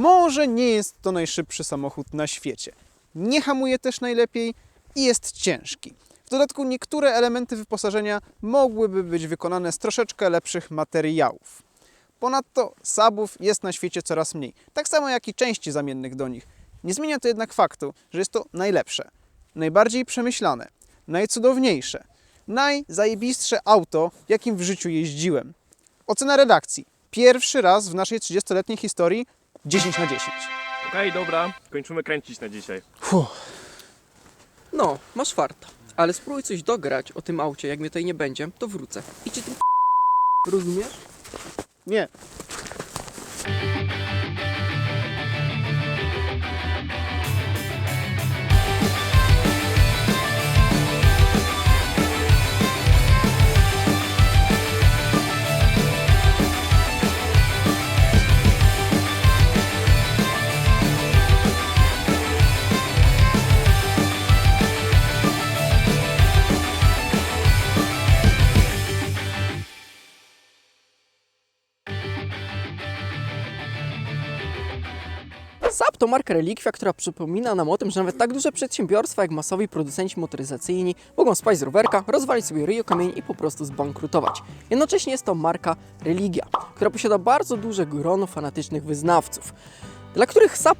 Może nie jest to najszybszy samochód na świecie. Nie hamuje też najlepiej i jest ciężki. W dodatku niektóre elementy wyposażenia mogłyby być wykonane z troszeczkę lepszych materiałów. Ponadto sabów jest na świecie coraz mniej, tak samo jak i części zamiennych do nich. Nie zmienia to jednak faktu, że jest to najlepsze, najbardziej przemyślane, najcudowniejsze, najzajebistsze auto, jakim w życiu jeździłem. Ocena redakcji. Pierwszy raz w naszej 30-letniej historii 10 na 10. Okej, dobra, kończymy kręcić na dzisiaj. No, masz farta. Ale spróbuj coś dograć o tym aucie, jak mnie tutaj nie będzie, to wrócę. I ci tym Rozumiesz? Nie. To marka relikwia, która przypomina nam o tym, że nawet tak duże przedsiębiorstwa jak masowi producenci motoryzacyjni mogą spaść z rowerka, rozwalić sobie ryjo kamień i po prostu zbankrutować. Jednocześnie jest to marka religia, która posiada bardzo duże grono fanatycznych wyznawców, dla których SAP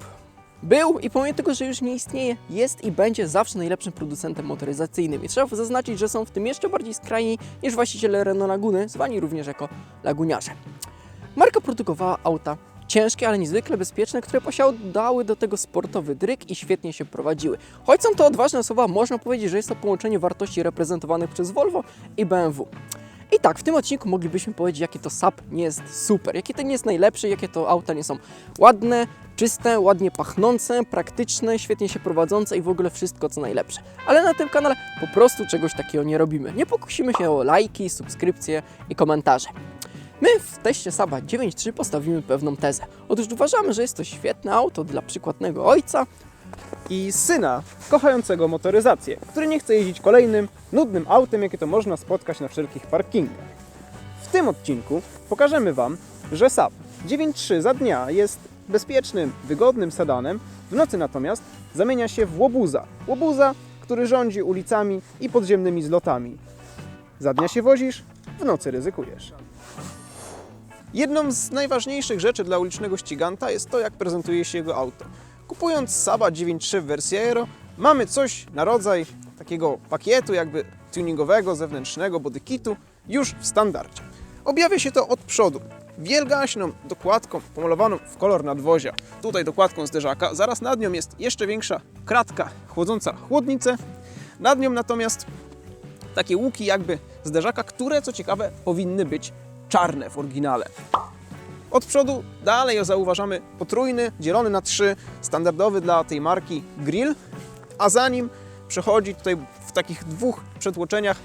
był i pomimo tego, że już nie istnieje, jest i będzie zawsze najlepszym producentem motoryzacyjnym. I trzeba zaznaczyć, że są w tym jeszcze bardziej skrajni niż właściciele Renault Laguny, zwani również jako laguniarze. Marka produkowała auta ciężkie, ale niezwykle bezpieczne, które posiadały do tego sportowy dryk i świetnie się prowadziły. Choć są to odważne słowa, można powiedzieć, że jest to połączenie wartości reprezentowanych przez Volvo i BMW. I tak, w tym odcinku moglibyśmy powiedzieć, jakie to SAP nie jest super, jakie to nie jest najlepsze, jakie to auta nie są ładne, czyste, ładnie pachnące, praktyczne, świetnie się prowadzące i w ogóle wszystko co najlepsze. Ale na tym kanale po prostu czegoś takiego nie robimy. Nie pokusimy się o lajki, subskrypcje i komentarze. My w teście Saba 9.3 postawimy pewną tezę. Otóż uważamy, że jest to świetne auto dla przykładnego ojca, I syna kochającego motoryzację, który nie chce jeździć kolejnym, nudnym autem, jakie to można spotkać na wszelkich parkingach. W tym odcinku pokażemy Wam, że Saab 9.3 za dnia jest bezpiecznym, wygodnym sedanem, w nocy natomiast zamienia się w łobuza. Łobuza, który rządzi ulicami i podziemnymi zlotami. Za dnia się wozisz, w nocy ryzykujesz. Jedną z najważniejszych rzeczy dla ulicznego ściganta jest to, jak prezentuje się jego auto. Kupując Saba 9.3 w wersji Aero, mamy coś na rodzaj takiego pakietu jakby tuningowego, zewnętrznego bodykitu już w standardzie. Objawia się to od przodu. Wielgaśną dokładką pomalowaną w kolor nadwozia. Tutaj dokładką zderzaka. Zaraz nad nią jest jeszcze większa kratka chłodząca chłodnicę. Nad nią natomiast takie łuki jakby zderzaka, które co ciekawe powinny być czarne w oryginale. Od przodu dalej zauważamy potrójny, dzielony na trzy, standardowy dla tej marki grill, a za nim przechodzi tutaj w takich dwóch przetłoczeniach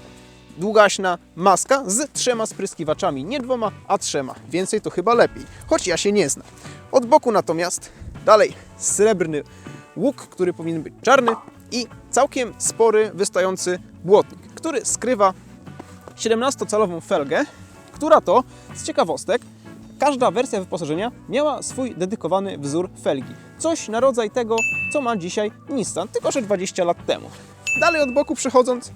długaśna maska z trzema spryskiwaczami. Nie dwoma, a trzema. Więcej to chyba lepiej, choć ja się nie znam. Od boku natomiast dalej srebrny łuk, który powinien być czarny i całkiem spory, wystający błotnik, który skrywa 17-calową felgę, która to, z ciekawostek, każda wersja wyposażenia miała swój dedykowany wzór felgi. Coś na rodzaj tego, co ma dzisiaj Nissan, tylko że 20 lat temu. Dalej od boku przechodząc,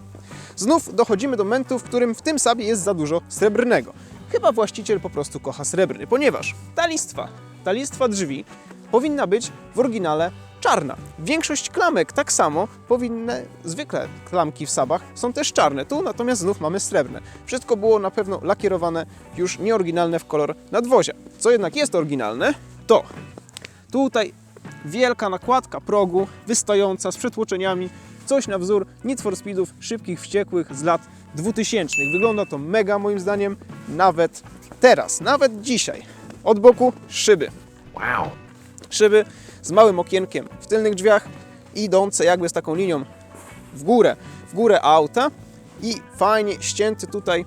znów dochodzimy do momentu, w którym w tym sabie jest za dużo srebrnego. Chyba właściciel po prostu kocha srebrny, ponieważ ta listwa, ta listwa drzwi powinna być w oryginale czarna. Większość klamek tak samo powinny, zwykle klamki w sabach są też czarne, tu natomiast znów mamy srebrne. Wszystko było na pewno lakierowane już nieoryginalne w kolor nadwozia. Co jednak jest oryginalne, to tutaj wielka nakładka progu wystająca z przetłoczeniami, coś na wzór Need for Speedów szybkich, wściekłych z lat 2000. Wygląda to mega moim zdaniem nawet teraz, nawet dzisiaj. Od boku szyby. Wow! Szyby z małym okienkiem w tylnych drzwiach, idące jakby z taką linią w górę, w górę auta i fajnie ścięty tutaj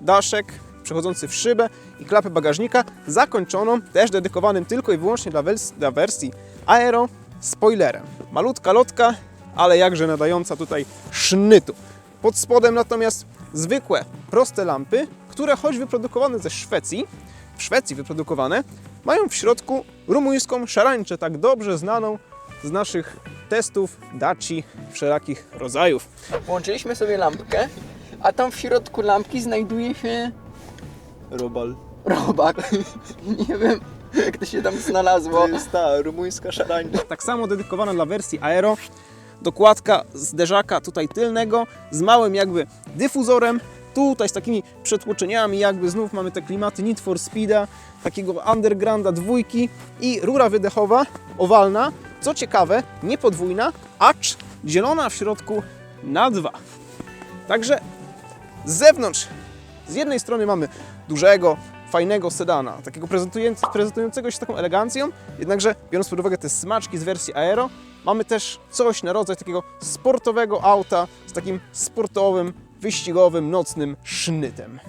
daszek przechodzący w szybę i klapę bagażnika, zakończoną też dedykowanym tylko i wyłącznie dla, wers- dla wersji Aero spoilerem. Malutka lotka, ale jakże nadająca tutaj sznytu. Pod spodem natomiast zwykłe, proste lampy, które choć wyprodukowane ze Szwecji, w Szwecji wyprodukowane, mają w środku rumuńską szarańczę, tak dobrze znaną z naszych testów daci wszelakich rodzajów. Włączyliśmy sobie lampkę, a tam w środku lampki znajduje się Robal. robak. Nie wiem, jak to się tam znalazło. jest ta rumuńska szarańcza. Tak samo dedykowana dla wersji Aero. Dokładka zderzaka tutaj tylnego z małym jakby dyfuzorem. Tutaj z takimi przetłoczeniami, jakby znów mamy te klimaty Need for Speeda, takiego undergrounda dwójki i rura wydechowa owalna. Co ciekawe, nie podwójna, acz zielona w środku na dwa. Także z zewnątrz, z jednej strony mamy dużego, fajnego sedana, takiego prezentując- prezentującego się taką elegancją, jednakże biorąc pod uwagę te smaczki z wersji Aero, mamy też coś na rodzaj takiego sportowego auta z takim sportowym, wyścigowym, nocnym sznytem.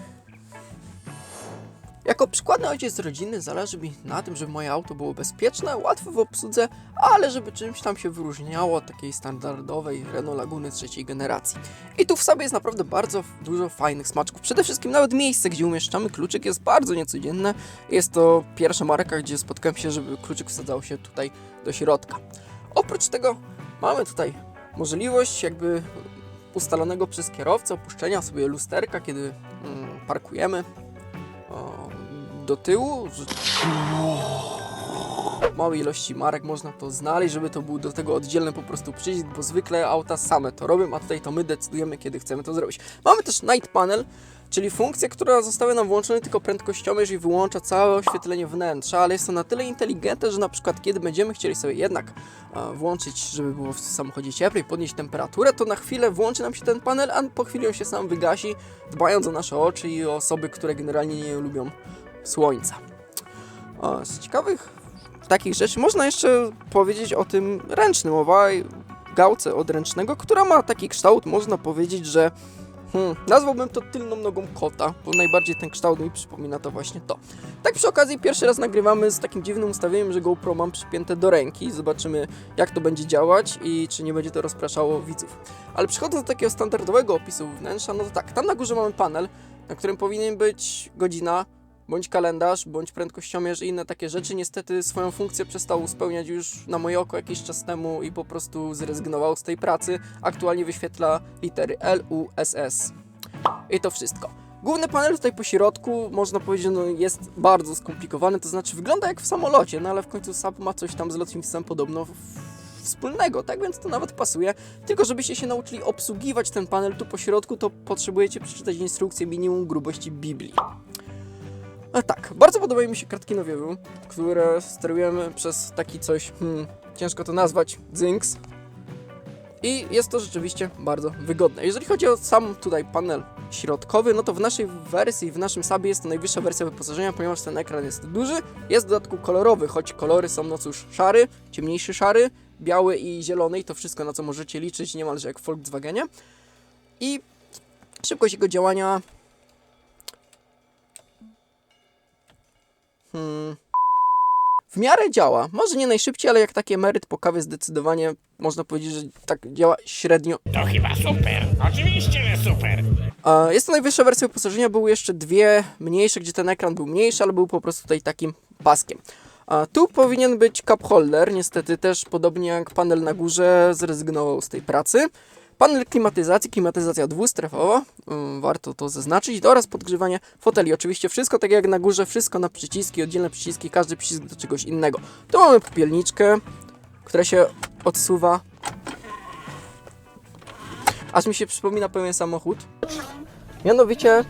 Jako przykładny ojciec rodziny zależy mi na tym, żeby moje auto było bezpieczne, łatwe w obsłudze, ale żeby czymś tam się wyróżniało od takiej standardowej Renault Laguny trzeciej generacji. I tu w sobie jest naprawdę bardzo dużo fajnych smaczków. Przede wszystkim nawet miejsce, gdzie umieszczamy kluczyk jest bardzo niecodzienne. Jest to pierwsza marka, gdzie spotkałem się, żeby kluczyk wsadzał się tutaj do środka. Oprócz tego mamy tutaj możliwość jakby ustalonego przez kierowcę opuszczenia sobie lusterka, kiedy mm, parkujemy do tyłu. Małej ilości marek można to znaleźć, żeby to był do tego oddzielny po prostu przycisk, bo zwykle auta same to robią, a tutaj to my decydujemy, kiedy chcemy to zrobić. Mamy też Night Panel, czyli funkcję, która została nam włączona tylko prędkościomierz i wyłącza całe oświetlenie wnętrza, ale jest to na tyle inteligentne, że na przykład kiedy będziemy chcieli sobie jednak e, włączyć, żeby było w samochodzie cieplej, podnieść temperaturę, to na chwilę włączy nam się ten panel, a po chwili on się sam wygasi, dbając o nasze oczy i osoby, które generalnie nie lubią słońca. Z ciekawych takich rzeczy można jeszcze powiedzieć o tym ręcznym, owej gałce od ręcznego, która ma taki kształt, można powiedzieć, że hmm, nazwałbym to tylną nogą kota, bo najbardziej ten kształt mi przypomina to właśnie to. Tak przy okazji pierwszy raz nagrywamy z takim dziwnym ustawieniem, że GoPro mam przypięte do ręki. Zobaczymy jak to będzie działać i czy nie będzie to rozpraszało widzów. Ale przechodząc do takiego standardowego opisu wnętrza, no to tak, tam na górze mamy panel, na którym powinien być godzina, bądź kalendarz, bądź prędkościomierz i inne takie rzeczy. Niestety swoją funkcję przestał spełniać już na moje oko jakiś czas temu i po prostu zrezygnował z tej pracy. Aktualnie wyświetla litery L, U, S, S. I to wszystko. Główny panel tutaj po środku, można powiedzieć, no jest bardzo skomplikowany, to znaczy wygląda jak w samolocie, no ale w końcu SAP ma coś tam z lotnictwem podobno wspólnego, tak więc to nawet pasuje. Tylko żebyście się nauczyli obsługiwać ten panel tu po środku, to potrzebujecie przeczytać instrukcję minimum grubości Biblii. A tak, bardzo podobają mi się kartki Noviewu, które sterujemy przez taki coś, hmm, ciężko to nazwać, Zynx. I jest to rzeczywiście bardzo wygodne. Jeżeli chodzi o sam tutaj panel środkowy, no to w naszej wersji, w naszym sabie jest to najwyższa wersja wyposażenia, ponieważ ten ekran jest duży, jest w dodatku kolorowy, choć kolory są no cóż, szary, ciemniejszy szary, biały i zielony i to wszystko na co możecie liczyć niemalże jak w Volkswagenie. I szybkość jego działania Hmm. W miarę działa. Może nie najszybciej, ale jak taki emeryt po kawie zdecydowanie można powiedzieć, że tak działa średnio. To chyba super. Oczywiście, że super. E, Jest to najwyższa wersja wyposażenia, były jeszcze dwie mniejsze, gdzie ten ekran był mniejszy, ale był po prostu tutaj takim paskiem. A tu powinien być cup holder, niestety też podobnie jak panel na górze zrezygnował z tej pracy. Panel klimatyzacji, klimatyzacja dwustrefowa, ym, warto to zaznaczyć, oraz podgrzewanie foteli. Oczywiście wszystko tak jak na górze, wszystko na przyciski, oddzielne przyciski, każdy przycisk do czegoś innego. Tu mamy popielniczkę, która się odsuwa. Aż mi się przypomina pewien samochód. Mianowicie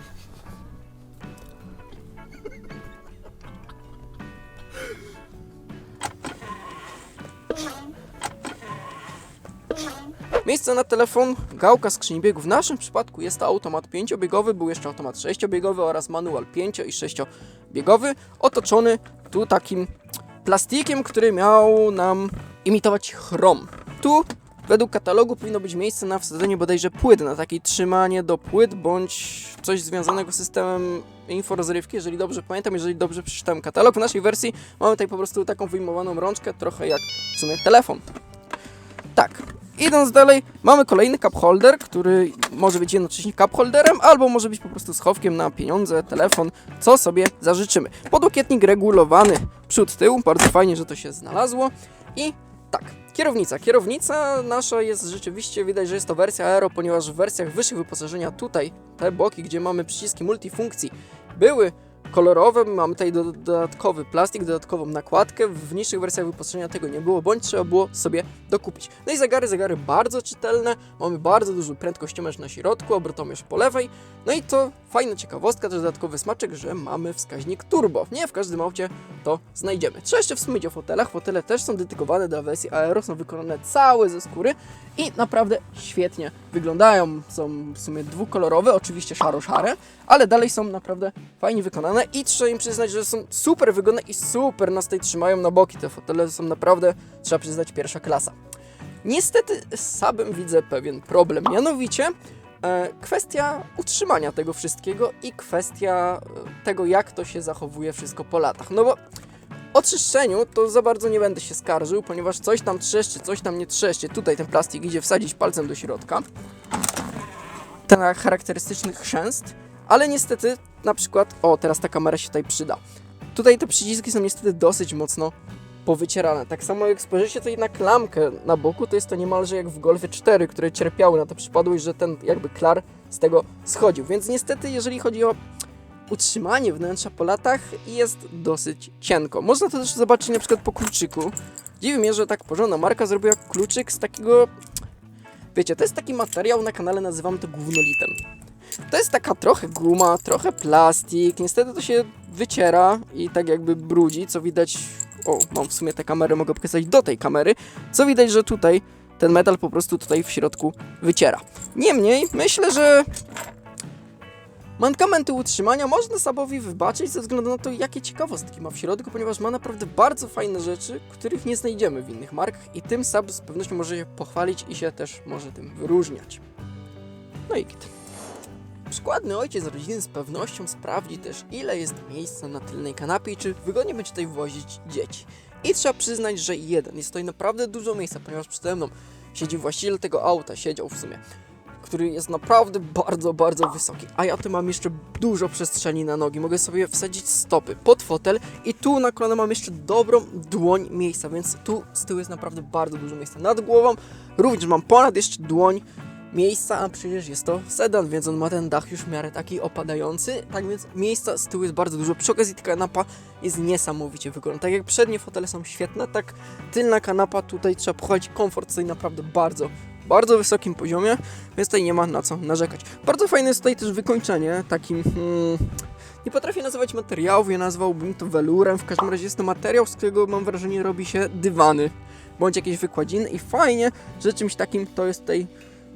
Miejsce na telefon, gałka skrzyni biegów. W naszym przypadku jest to automat 5-biegowy, był jeszcze automat 6-biegowy oraz manual 5 i 6-biegowy, otoczony tu takim plastikiem, który miał nam imitować chrom. Tu według katalogu powinno być miejsce na wsadzenie bodajże płyt, na takie trzymanie do płyt, bądź coś związanego z systemem inforozrywki, jeżeli dobrze pamiętam, jeżeli dobrze przeczytałem katalog. W naszej wersji mamy tutaj po prostu taką wyjmowaną rączkę, trochę jak w sumie telefon. Tak. Idąc dalej, mamy kolejny cup holder, który może być jednocześnie cup holderem, albo może być po prostu schowkiem na pieniądze, telefon, co sobie zażyczymy. Podłokietnik regulowany przód, tył. Bardzo fajnie, że to się znalazło. I tak, kierownica. Kierownica nasza jest rzeczywiście, widać, że jest to wersja Aero, ponieważ w wersjach wyższych wyposażenia tutaj, te boki, gdzie mamy przyciski multifunkcji, były kolorowe, mamy tutaj do- dodatkowy plastik, dodatkową nakładkę, w niższych wersjach wyposażenia tego nie było, bądź trzeba było sobie dokupić. No i zegary, zegary bardzo czytelne, mamy bardzo duży prędkościomierz na środku, obrotomierz po lewej, no i to fajna ciekawostka, też dodatkowy smaczek, że mamy wskaźnik turbo. Nie w każdym aucie to znajdziemy. Trzeba jeszcze wspomnieć o fotelach. Fotele też są dedykowane dla wersji Aero, są wykonane całe ze skóry i naprawdę świetnie wyglądają. Są w sumie dwukolorowe, oczywiście szaro-szare, ale dalej są naprawdę fajnie wykonane i trzeba im przyznać, że są super wygodne i super nas tutaj trzymają na boki. Te fotele są naprawdę, trzeba przyznać, pierwsza klasa. Niestety z Sabem widzę pewien problem, mianowicie kwestia utrzymania tego wszystkiego i kwestia e, tego, jak to się zachowuje wszystko po latach. No bo o czyszczeniu to za bardzo nie będę się skarżył, ponieważ coś tam trzeszczy, coś tam nie trzeszczy. Tutaj ten plastik idzie wsadzić palcem do środka. Ten charakterystyczny chrzęst, ale niestety na przykład, o teraz ta kamera się tutaj przyda. Tutaj te przyciski są niestety dosyć mocno powycierane. Tak samo jak spojrzycie tutaj na klamkę na boku, to jest to niemalże jak w Golfie 4, które cierpiały na tę przypadłość, że ten jakby klar z tego schodził. Więc niestety, jeżeli chodzi o utrzymanie wnętrza po latach, jest dosyć cienko. Można to też zobaczyć na przykład po kluczyku. Dziwi mnie, że tak porządna marka zrobiła kluczyk z takiego... Wiecie, to jest taki materiał, na kanale nazywam to gównolitem. To jest taka trochę guma, trochę plastik. Niestety to się wyciera i tak jakby brudzi, co widać. O, mam w sumie tę kamerę, mogę pokazać do tej kamery. Co widać, że tutaj ten metal po prostu tutaj w środku wyciera. Niemniej, myślę, że mankamenty utrzymania można Sabowi wybaczyć ze względu na to, jakie ciekawostki ma w środku, ponieważ ma naprawdę bardzo fajne rzeczy, których nie znajdziemy w innych markach i tym Sab z pewnością może się pochwalić i się też może tym wyróżniać. No i git. Przykładny ojciec rodziny z pewnością sprawdzi też, ile jest miejsca na tylnej kanapie i czy wygodnie będzie tutaj wozić dzieci. I trzeba przyznać, że jeden, jest tutaj naprawdę dużo miejsca, ponieważ przede mną siedzi właściciel tego auta, siedział w sumie, który jest naprawdę bardzo, bardzo wysoki. A ja tu mam jeszcze dużo przestrzeni na nogi, mogę sobie wsadzić stopy pod fotel i tu na kolana mam jeszcze dobrą dłoń miejsca, więc tu z tyłu jest naprawdę bardzo dużo miejsca. Nad głową również mam ponad jeszcze dłoń miejsca, a przecież jest to sedan, więc on ma ten dach już w miarę taki opadający, tak więc miejsca z tyłu jest bardzo dużo. Przy okazji ta kanapa jest niesamowicie wygodna. Tak jak przednie fotele są świetne, tak tylna kanapa tutaj trzeba pochwalić komfort stoi naprawdę bardzo, bardzo wysokim poziomie, więc tutaj nie ma na co narzekać. Bardzo fajne jest tutaj też wykończenie, takim... Hmm, nie potrafię nazywać materiałów, ja nazwałbym to welurem, w każdym razie jest to materiał, z którego mam wrażenie robi się dywany, bądź jakieś wykładziny i fajnie, że czymś takim to jest tutaj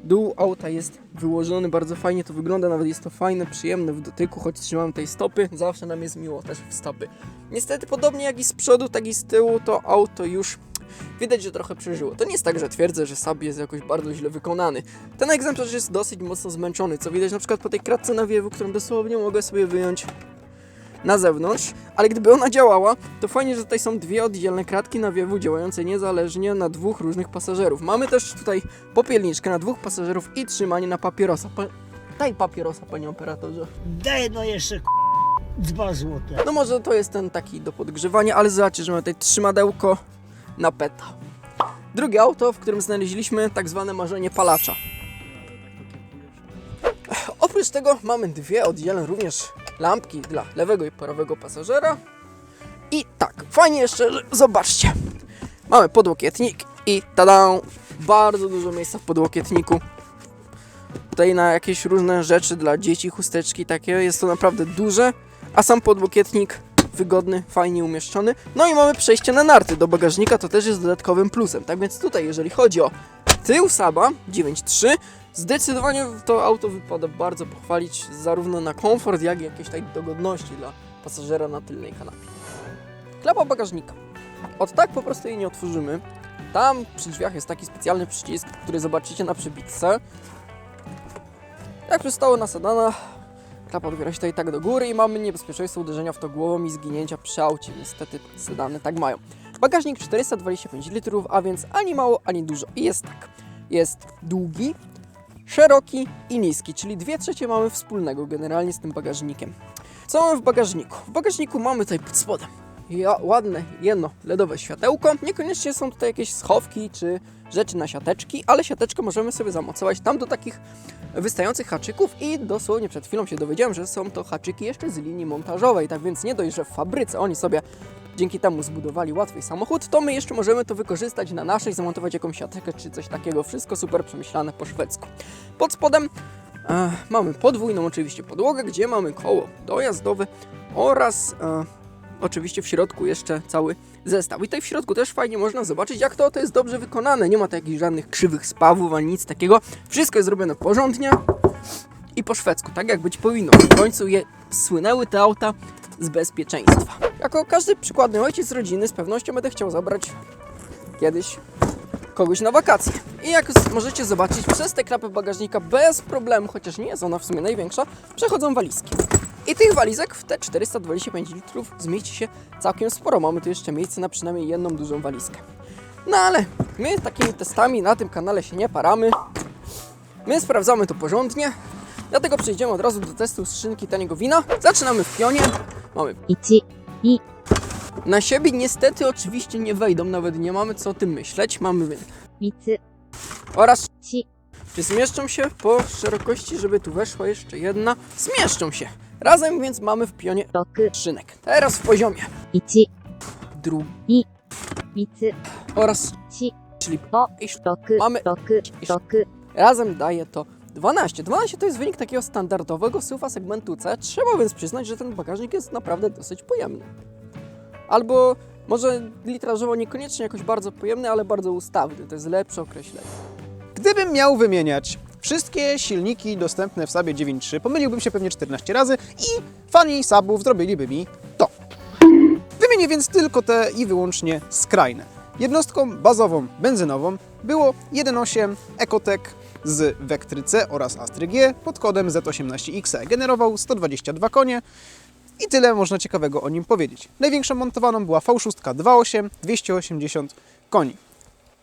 Dół auta jest wyłożony bardzo fajnie, to wygląda, nawet jest to fajne, przyjemne w dotyku, choć trzymam tej stopy, zawsze nam jest miło też w stopy. Niestety podobnie jak i z przodu, tak i z tyłu, to auto już widać, że trochę przeżyło. To nie jest tak, że twierdzę, że Saab jest jakoś bardzo źle wykonany. Ten egzemplarz jest dosyć mocno zmęczony, co widać na przykład po tej kratce nawiewu, którą dosłownie mogę sobie wyjąć na zewnątrz, ale gdyby ona działała, to fajnie, że tutaj są dwie oddzielne kratki nawiewu działające niezależnie na dwóch różnych pasażerów. Mamy też tutaj popielniczkę na dwóch pasażerów i trzymanie na papierosa. Pa Daj papierosa, panie operatorze. Daj no jeszcze k- dwa złote. No może to jest ten taki do podgrzewania, ale zobaczcie, że mamy tutaj trzymadełko na peta. Drugie auto, w którym znaleźliśmy tak zwane marzenie palacza. Oprócz tego mamy dwie oddzielne również lampki dla lewego i prawego pasażera. I tak, fajnie jeszcze, że zobaczcie. Mamy podłokietnik i tada! Bardzo dużo miejsca w podłokietniku. Tutaj na jakieś różne rzeczy dla dzieci, chusteczki takie. Jest to naprawdę duże, a sam podłokietnik wygodny, fajnie umieszczony. No i mamy przejście na narty do bagażnika, to też jest dodatkowym plusem. Tak więc tutaj, jeżeli chodzi o tył Saba 9.3, zdecydowanie to auto wypada bardzo pochwalić zarówno na komfort, jak i jakieś tutaj dogodności dla pasażera na tylnej kanapie. Klapa bagażnika. Od tak po prostu jej nie otworzymy. Tam przy drzwiach jest taki specjalny przycisk, który zobaczycie na przybitce. Jak przystało na sedana, klapa otwiera się tutaj tak do góry i mamy niebezpieczeństwo uderzenia w to głową i zginięcia przy aucie. Niestety sedany tak mają. Bagażnik 425 litrów, a więc ani mało, ani dużo. I jest tak. Jest długi, szeroki i niski, czyli dwie trzecie mamy wspólnego generalnie z tym bagażnikiem. Co mamy w bagażniku? W bagażniku mamy tutaj pod spodem ja, ładne, jedno LEDowe światełko. Niekoniecznie są tutaj jakieś schowki czy rzeczy na siateczki, ale siateczkę możemy sobie zamocować tam do takich wystających haczyków i dosłownie przed chwilą się dowiedziałem, że są to haczyki jeszcze z linii montażowej, tak więc nie dość, że w fabryce oni sobie dzięki temu zbudowali łatwiej samochód, to my jeszcze możemy to wykorzystać na naszej, zamontować jakąś siateczkę czy coś takiego. Wszystko super przemyślane po szwedzku. Pod spodem e, mamy podwójną oczywiście podłogę, gdzie mamy koło dojazdowe oraz e, oczywiście w środku jeszcze cały zestaw. I tutaj w środku też fajnie można zobaczyć, jak to, to jest dobrze wykonane. Nie ma tu jakichś żadnych krzywych spawów ani nic takiego. Wszystko jest zrobione porządnie i po szwedzku, tak jak być powinno. W końcu je słynęły te auta z bezpieczeństwa. Jako każdy przykładny ojciec rodziny z pewnością będę chciał zabrać kiedyś kogoś na wakacje. I jak z- możecie zobaczyć, przez te klapy bagażnika bez problemu, chociaż nie jest ona w sumie największa, przechodzą walizki. I tych walizek w te 425 litrów zmieści się całkiem sporo. Mamy tu jeszcze miejsce na przynajmniej jedną dużą walizkę. No ale my takimi testami na tym kanale się nie paramy. My sprawdzamy to porządnie. Dlatego przejdziemy od razu do testu skrzynki taniego wina. Zaczynamy w pionie. Mamy 1、2、na siebie niestety oczywiście nie wejdą, nawet nie mamy co o tym myśleć. Mamy 3つ、oraz 4、czy zmieszczą się po szerokości, żeby tu weszła jeszcze jedna? Zmieszczą się. Razem więc mamy w pionie 6、szynek. Teraz w poziomie 1、drugi 2、3つ、oraz 4、czyli 5、i 6、Mamy- 6、6、razem daje to 12. 12 to jest wynik takiego standardowego SUV segmentu C. Trzeba więc przyznać, że ten bagażnik jest naprawdę dosyć pojemny. Albo może litrażowo niekoniecznie jakoś bardzo pojemny, ale bardzo ustawny. To jest lepsze określenie. Gdybym miał wymieniać wszystkie silniki dostępne w Sabie 9.3, pomyliłbym się pewnie 14 razy i fani Sabów zrobiliby mi to. Wymienię więc tylko te i wyłącznie skrajne. Jednostką bazową benzynową było 1.8 Ecotec z Vectry C oraz Astry G pod kodem Z18XE. Generował 122 konie i tyle można ciekawego o nim powiedzieć. Największą montowaną była V6 2.8 280 koni.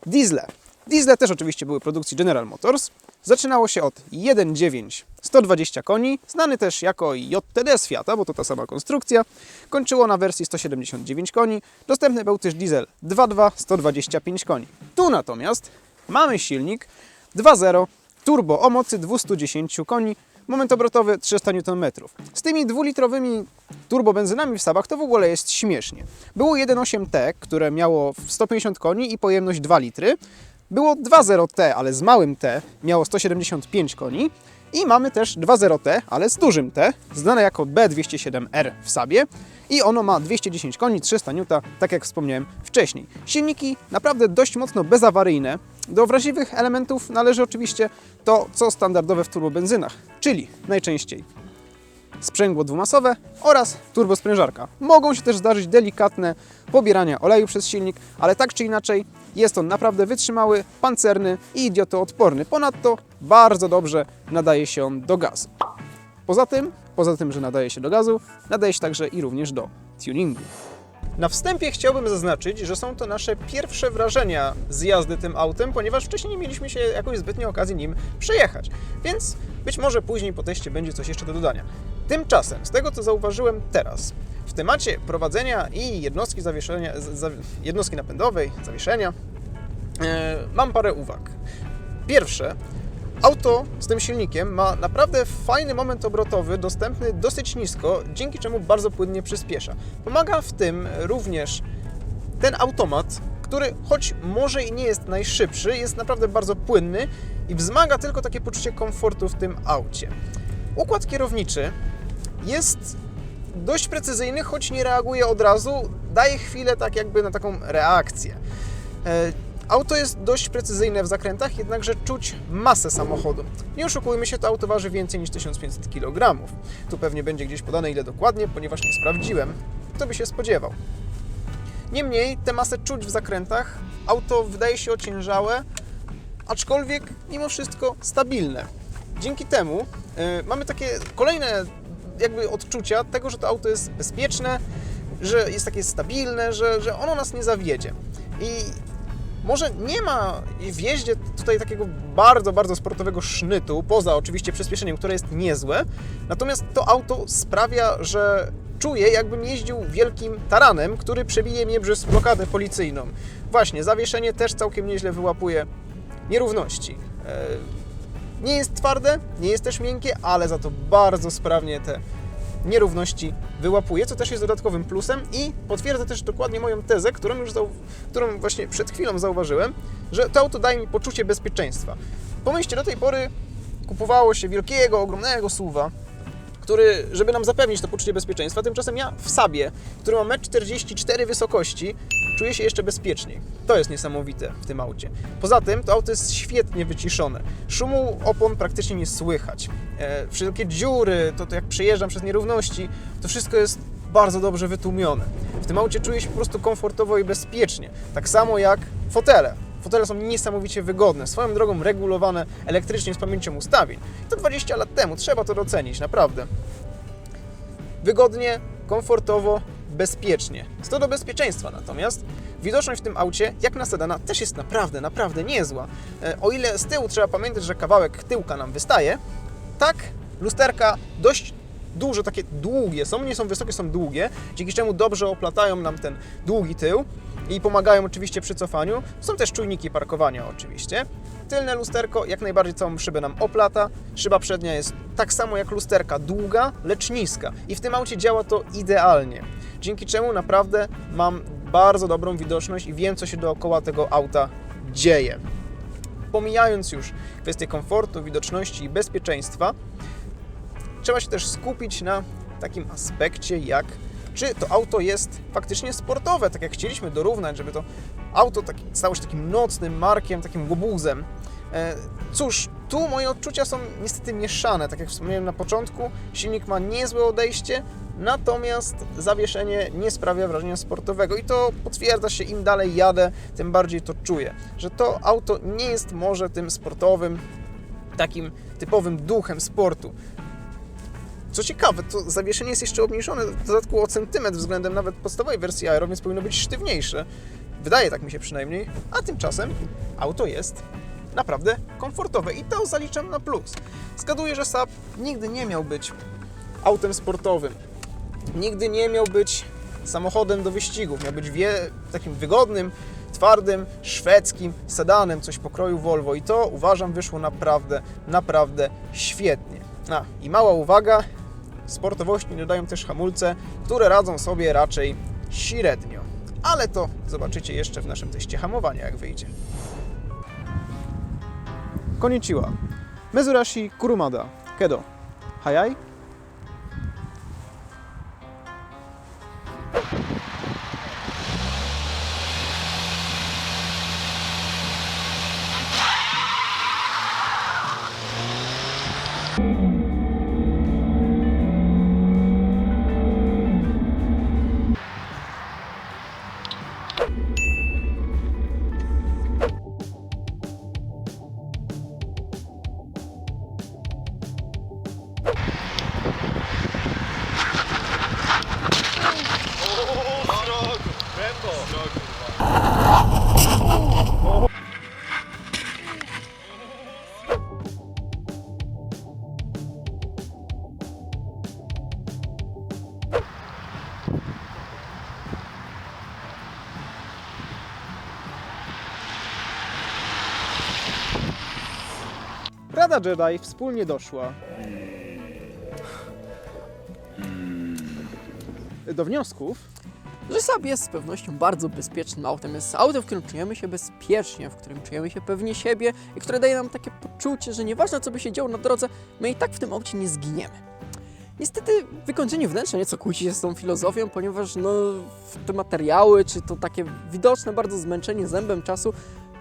Diesle. Diesle też oczywiście były produkcji General Motors. Zaczynało się od 1.9 120 koni, znany też jako JTD z Fiata, bo to ta sama konstrukcja. Kończyło na wersji 179 koni. Dostępny był też diesel 2.2 125 koni. Tu natomiast mamy silnik 2.0 turbo o mocy 210 koni, moment obrotowy 300 Nm. Z tymi dwulitrowymi turbobenzynami w Sabach to w ogóle jest śmiesznie. Było 1.8T, które miało 150 koni i pojemność 2 litry. Było 2.0T, ale z małym T, miało 175 koni. I mamy też 2.0T, ale z dużym T, znane jako B207R w Sabie. I ono ma 210 koni, 300 N, tak jak wspomniałem wcześniej. Silniki naprawdę dość mocno bezawaryjne. Do wrażliwych elementów należy oczywiście to, co standardowe w turbobenzynach, czyli najczęściej sprzęgło dwumasowe oraz turbosprężarka. Mogą się też zdarzyć delikatne pobierania oleju przez silnik, ale tak czy inaczej jest on naprawdę wytrzymały, pancerny i idiotoodporny. Ponadto bardzo dobrze nadaje się on do gazu. Poza tym, poza tym, że nadaje się do gazu, nadaje się także i również do tuningu. Na wstępie chciałbym zaznaczyć, że są to nasze pierwsze wrażenia z jazdy tym autem, ponieważ wcześniej nie mieliśmy się jakoś zbytnio okazji nim przejechać. Więc być może później po teście będzie coś jeszcze do dodania. Tymczasem, z tego co zauważyłem teraz, w temacie prowadzenia i jednostki zawieszenia, jednostki napędowej, zawieszenia, e, mam parę uwag. Pierwsze, Auto z tym silnikiem ma naprawdę fajny moment obrotowy, dostępny dosyć nisko, dzięki czemu bardzo płynnie przyspiesza. Pomaga w tym również ten automat, który choć może i nie jest najszybszy, jest naprawdę bardzo płynny i wzmaga tylko takie poczucie komfortu w tym aucie. Układ kierowniczy jest dość precyzyjny, choć nie reaguje od razu, daje chwilę tak jakby na taką reakcję. Auto jest dość precyzyjne w zakrętach, jednakże czuć masę samochodu. Nie oszukujmy się, to auto waży więcej niż 1500 kg. Tu pewnie będzie gdzieś podane ile dokładnie, ponieważ nie sprawdziłem. Kto by się spodziewał? Niemniej tę masę czuć w zakrętach. Auto wydaje się ociężałe, aczkolwiek mimo wszystko stabilne. Dzięki temu e, mamy takie kolejne jakby odczucia tego, że to auto jest bezpieczne, że jest takie stabilne, że, że ono nas nie zawiedzie. I może nie ma w jeździe tutaj takiego bardzo, bardzo sportowego sznytu, poza oczywiście przyspieszeniem, które jest niezłe, natomiast to auto sprawia, że czuję, jakbym jeździł wielkim taranem, który przebije mnie przez blokadę policyjną. Właśnie, zawieszenie też całkiem nieźle wyłapuje nierówności. E, Nie jest twarde, nie jest też miękkie, ale za to bardzo sprawnie te nierówności wyłapuje, co też jest dodatkowym plusem i potwierdza też dokładnie moją tezę, którą już którą właśnie przed chwilą zauważyłem, że to auto daje mi poczucie bezpieczeństwa. Pomyślcie, do tej pory kupowało się wielkiego, ogromnego suwa, który, żeby nam zapewnić to poczucie bezpieczeństwa, tymczasem ja w Sabie, który ma 1,44 m wysokości, czuję się jeszcze bezpieczniej. To jest niesamowite w tym aucie. Poza tym to auto jest świetnie wyciszone. Szumu opon praktycznie nie słychać. E, wszelkie dziury, to, to jak przejeżdżam przez nierówności, to wszystko jest bardzo dobrze wytłumione. W tym aucie czuję się po prostu komfortowo i bezpiecznie. Tak samo jak fotele. Fotele są niesamowicie wygodne, swoją drogą regulowane elektrycznie z pamięcią ustawień. To 20 lat temu, trzeba to docenić, naprawdę. Wygodnie, komfortowo, bezpiecznie. Co do bezpieczeństwa natomiast, widoczność w tym aucie, jak na sedana, też jest naprawdę, naprawdę niezła. E, O ile z tyłu trzeba pamiętać, że kawałek tyłka nam wystaje, tak lusterka dość duże, takie długie są, nie są wysokie, są długie, dzięki czemu dobrze oplatają nam ten długi tył i pomagają oczywiście przy cofaniu. Są też czujniki parkowania oczywiście. Tylne lusterko jak najbardziej całą szybę nam oplata. Szyba przednia jest tak samo jak lusterka, długa, lecz niska. I w tym aucie działa to idealnie. Dzięki czemu naprawdę mam bardzo dobrą widoczność i wiem, co się dookoła tego auta dzieje. Pomijając już kwestie komfortu, widoczności i bezpieczeństwa, trzeba się też skupić na takim aspekcie, jak czy to auto jest faktycznie sportowe, tak jak chcieliśmy dorównać, żeby to auto taki, stało się takim nocnym markiem, takim łobuzem. E, Cóż, tu moje odczucia są niestety mieszane. Tak jak wspomniałem na początku, silnik ma niezłe odejście, natomiast zawieszenie nie sprawia wrażenia sportowego i to potwierdza się im dalej jadę, tym bardziej to czuję, że to auto nie jest może tym sportowym, takim typowym duchem sportu. Co ciekawe, to zawieszenie jest jeszcze obniżone w dodatku o centymetr względem nawet podstawowej wersji Aero, więc powinno być sztywniejsze. Wydaje tak mi się przynajmniej, a tymczasem auto jest naprawdę komfortowe i to zaliczam na plus. Zgaduję, że Saab nigdy nie miał być autem sportowym. Nigdy nie miał być samochodem do wyścigów. Miał być wie, takim wygodnym, twardym, szwedzkim sedanem, coś pokroju Volvo i to uważam wyszło naprawdę, naprawdę świetnie. A, i mała uwaga, sportowości dodają też hamulce, które radzą sobie raczej średnio. Ale to zobaczycie jeszcze w naszym teście hamowania, jak wyjdzie. Konnichiwa. Mezurashi Kurumada. Kedo. Hayai. Rada Jedi wspólnie doszła do wniosków, że Saab jest z pewnością bardzo bezpiecznym autem. Jest autem, w którym czujemy się bezpiecznie, w którym czujemy się pewnie siebie i które daje nam takie poczucie, że nieważne co by się działo na drodze, my i tak w tym aucie nie zginiemy. Niestety wykończenie wnętrza nieco kłóci się z tą filozofią, ponieważ no, te materiały, czy to takie widoczne bardzo zmęczenie zębem czasu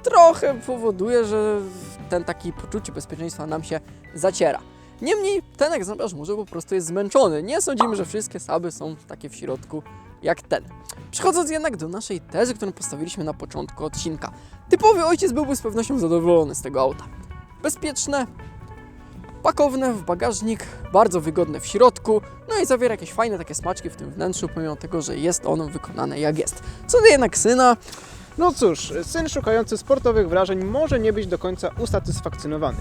trochę powoduje, że ten taki poczucie bezpieczeństwa nam się zaciera. Niemniej ten egzemplarz może po prostu jest zmęczony. Nie sądzimy, że wszystkie Saby są takie w środku jak ten. Przechodząc jednak do naszej tezy, którą postawiliśmy na początku odcinka. Typowy ojciec byłby z pewnością zadowolony z tego auta. Bezpieczne, pakowne w bagażnik, bardzo wygodne w środku, no i zawiera jakieś fajne takie smaczki w tym wnętrzu, pomimo tego, że jest ono wykonane jak jest. Co do jednak syna, No cóż, syn szukający sportowych wrażeń może nie być do końca usatysfakcjonowany.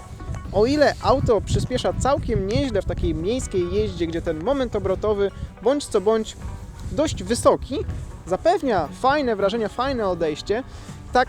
O ile auto przyspiesza całkiem nieźle w takiej miejskiej jeździe, gdzie ten moment obrotowy bądź co bądź dość wysoki, zapewnia fajne wrażenia, fajne odejście, tak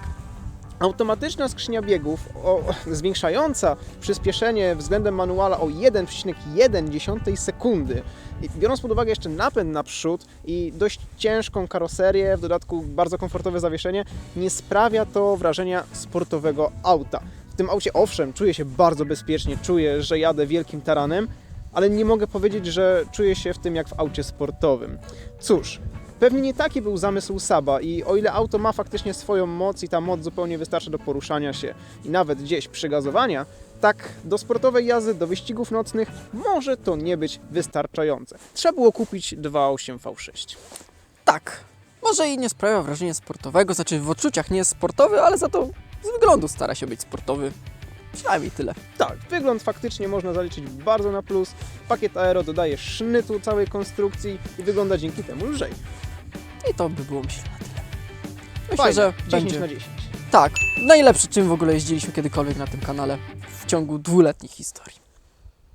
automatyczna skrzynia biegów o, zwiększająca przyspieszenie względem manuala o 1,1 sekundy, i biorąc pod uwagę jeszcze napęd naprzód i dość ciężką karoserię, w dodatku bardzo komfortowe zawieszenie, nie sprawia to wrażenia sportowego auta. W tym aucie owszem, czuję się bardzo bezpiecznie, czuję, że jadę wielkim taranem, ale nie mogę powiedzieć, że czuję się w tym jak w aucie sportowym. Cóż, pewnie nie taki był zamysł Saba i o ile auto ma faktycznie swoją moc i ta moc zupełnie wystarcza do poruszania się i nawet gdzieś przygazowania, tak do sportowej jazdy, do wyścigów nocnych może to nie być wystarczające. Trzeba było kupić 2.8 V6. Tak, może i nie sprawia wrażenia sportowego, znaczy w odczuciach nie jest sportowy, ale za to z wyglądu stara się być sportowy. Przynajmniej tyle. Tak, wygląd faktycznie można zaliczyć bardzo na plus. Pakiet aero dodaje sznytu całej konstrukcji i wygląda dzięki temu lżej. I to by było myślę na tyle. Myślę, Fajnie, że 10 będzie... na 10. Tak, najlepszy czym w ogóle jeździliśmy kiedykolwiek na tym kanale w ciągu dwuletnich historii.